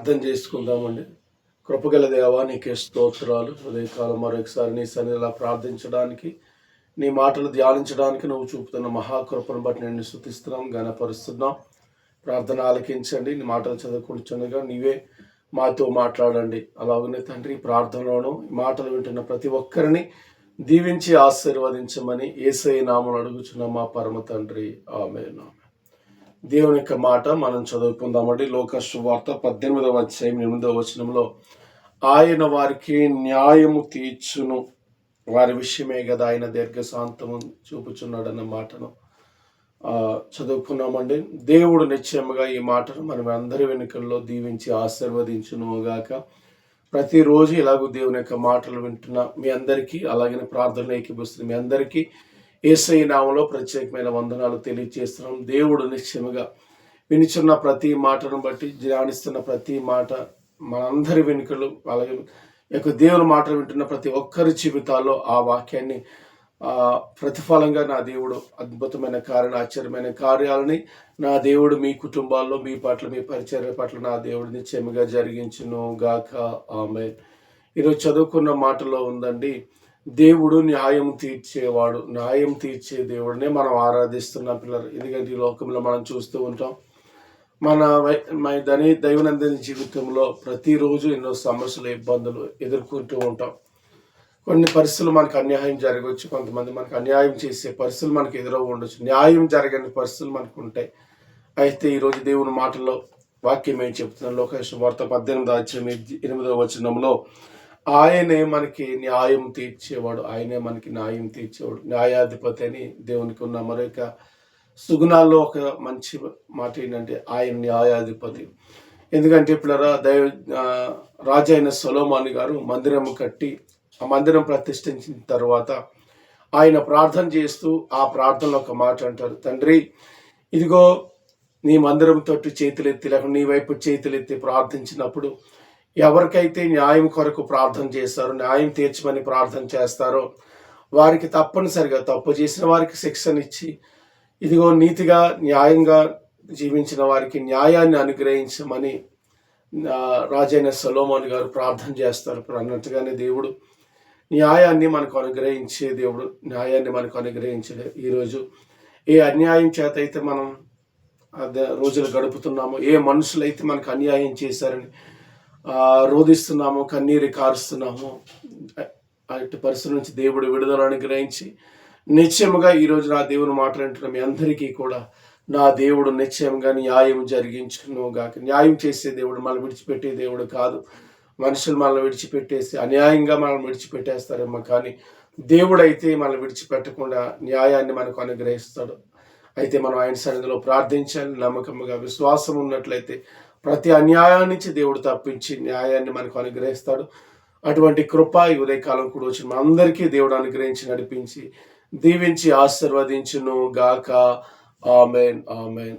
అర్థం చేసుకుందామండి. కృపగల దేవా నీకే స్తోత్రాలు. ఉదయకాలం మరొకసారి నీ సన్నిధిలా ప్రార్థించడానికి నీ మాటలు ధ్యానించడానికి నువ్వు చూపుతున్న మహాకృపను బట్టి నేను శృతిస్తున్నాం ఘనపరుస్తున్నాం. ప్రార్థన ఆలకించండి. నీ మాటలు చదువుకుంటుండగా నీవే మాతో మాట్లాడండి. అలాగనే తండ్రి ఈ ప్రార్థనలోను ఈ మాటలు వింటున్న ప్రతి ఒక్కరిని దీవించి ఆశీర్వదించమని ఏసై నామను అడుగుచున్న మా పరమ తండ్రి. ఆమె దేవుని యొక్క మాట మనం చదువుకుందామండి. లోకస్సు వార్త పద్దెనిమిదవ అధ్యాయం ఎనిమిదవ వచనంలో ఆయన వారికి న్యాయము తీర్చును. వారి విషయమే కదా ఆయన దీర్ఘశాంతము చూపుచున్నాడన్న మాటను చదువుకున్నామండి. దేవుడు నిశ్చయముగా ఈ మాటను మనం అందరి వెనుకల్లో దీవించి ఆశీర్వదించును గాక. ప్రతిరోజు ఇలాగూ దేవుని యొక్క మాటలు వింటున్న మీ అందరికీ అలాగే ప్రార్థనలు ఏకీపిస్తుంది మీ అందరికీ ఏసై నామంలో ప్రత్యేకమైన వందనాలు తెలియజేస్తున్నాం దేవుడు నిశ్చయముగా వినిచున్న ప్రతి మాటను బట్టి ధ్యానిస్తున్న ప్రతి మాట మనందరి వెనుకలు అలాగే యొక్క దేవుని మాటలు వింటున్న ప్రతి ఒక్కరి జీవితాల్లో ఆ వాక్యాన్ని ప్రతిఫలంగా నా దేవుడు అద్భుతమైన కార్య ఆశ్చర్యమైన కార్యాలని నా దేవుడు మీ కుటుంబాల్లో మీ పట్ల మీ పరిచర్య పట్ల నా దేవుడు నిశ్చయముగా జరిగించును గాక ఆమె ఈరోజు చదువుకున్న మాటలో ఉందండి దేవుడు న్యాయం తీర్చేవాడు. న్యాయం తీర్చే దేవుడినే మనం ఆరాధిస్తున్నాం పిల్లలు. ఎందుకంటే ఈ లోకంలో మనం చూస్తూ ఉంటాం. మన వై- మన దని దైనందిన జీవితంలో ప్రతిరోజు ఎన్నో సమస్యలు ఇబ్బందులు ఎదుర్కొంటూ ఉంటాం. కొన్ని పరిస్థితులు మనకు అన్యాయం జరగవచ్చు. కొంతమంది మనకు అన్యాయం చేసే పరిస్థితులు మనకు ఎదురవ ఉండొచ్చు. న్యాయం జరగని పరిస్థితులు మనకు ఉంటాయి. అయితే ఈరోజు దేవుని మాటల్లో వాక్యం ఏం చెప్తున్నాం లోకేష్ వార్త పద్దెనిమిది అధ్యాయం ఎనిమిదవ వచనంలో ఆయనే మనకి న్యాయం తీర్చేవాడు ఆయనే మనకి న్యాయం తీర్చేవాడు. న్యాయాధిపతి అని దేవునికి ఉన్న మరొక సుగుణాల్లో ఒక మంచి మాట ఏంటంటే ఆయన న్యాయాధిపతి. ఎందుకంటే ఇప్పుడు దైవ రాజు అయిన సొలోమాని గారు మందిరం కట్టి ఆ మందిరం ప్రతిష్ఠించిన తర్వాత ఆయన ప్రార్థన చేస్తూ ఆ ప్రార్థనలో ఒక మాట అంటారు. తండ్రి ఇదిగో నీ మందిరం తోటి చేతులెత్తి లేకుండా నీ వైపు చేతులెత్తి ప్రార్థించినప్పుడు ఎవరికైతే న్యాయం కొరకు ప్రార్థన చేస్తారో న్యాయం తీర్చమని ప్రార్థన చేస్తారో వారికి తప్పనిసరిగా తప్పు చేసిన వారికి శిక్షనిచ్చి ఇదిగో నీతిగా న్యాయంగా జీవించిన వారికి న్యాయాన్ని అనుగ్రహించమని రాజైన సలోమాన్ గారు ప్రార్థన చేస్తారు. ఇప్పుడు అన్నట్టుగానే దేవుడు న్యాయాన్ని మనకు అనుగ్రహించే దేవుడు న్యాయాన్ని మనకు అనుగ్రహించే ఈరోజు ఏ అన్యాయం చేత అయితే మనం అదే రోజులు గడుపుతున్నామో ఏ మనుషులైతే మనకు అన్యాయం చేశారని రోధిస్తున్నాము కన్నీరు కారుస్తున్నాము. అటు పరిస్థితి నుంచి దేవుడు విడుదల అనుగ్రహించి నిశ్చయముగా ఈరోజు నా దేవుని మాట్లాడుతున్న మీ అందరికీ కూడా నా దేవుడు నిశ్చయంగా న్యాయం జరిగించును గాక న్యాయం చేసే దేవుడు మనల్ని విడిచిపెట్టే దేవుడు కాదు. మనుషులు మనల్ని విడిచిపెట్టేసి అన్యాయంగా మనల్ని విడిచిపెట్టేస్తారేమో కానీ దేవుడు అయితే మనల్ని విడిచిపెట్టకుండా న్యాయాన్ని మనకు అనుగ్రహిస్తాడు. అయితే మనం ఆయన సన్నిధిలో ప్రార్థించాలి. నమ్మకముగా విశ్వాసం ఉన్నట్లయితే ప్రతి అన్యాయం నుంచి దేవుడు తప్పించి న్యాయాన్ని మనకు అనుగ్రహిస్తాడు. అటువంటి కృప ఈ ఉదయకాలం కూడా వచ్చిన మన అందరికీ దేవుడు అనుగ్రహించి నడిపించి దీవించి ఆశీర్వదించును గాక. Amen amen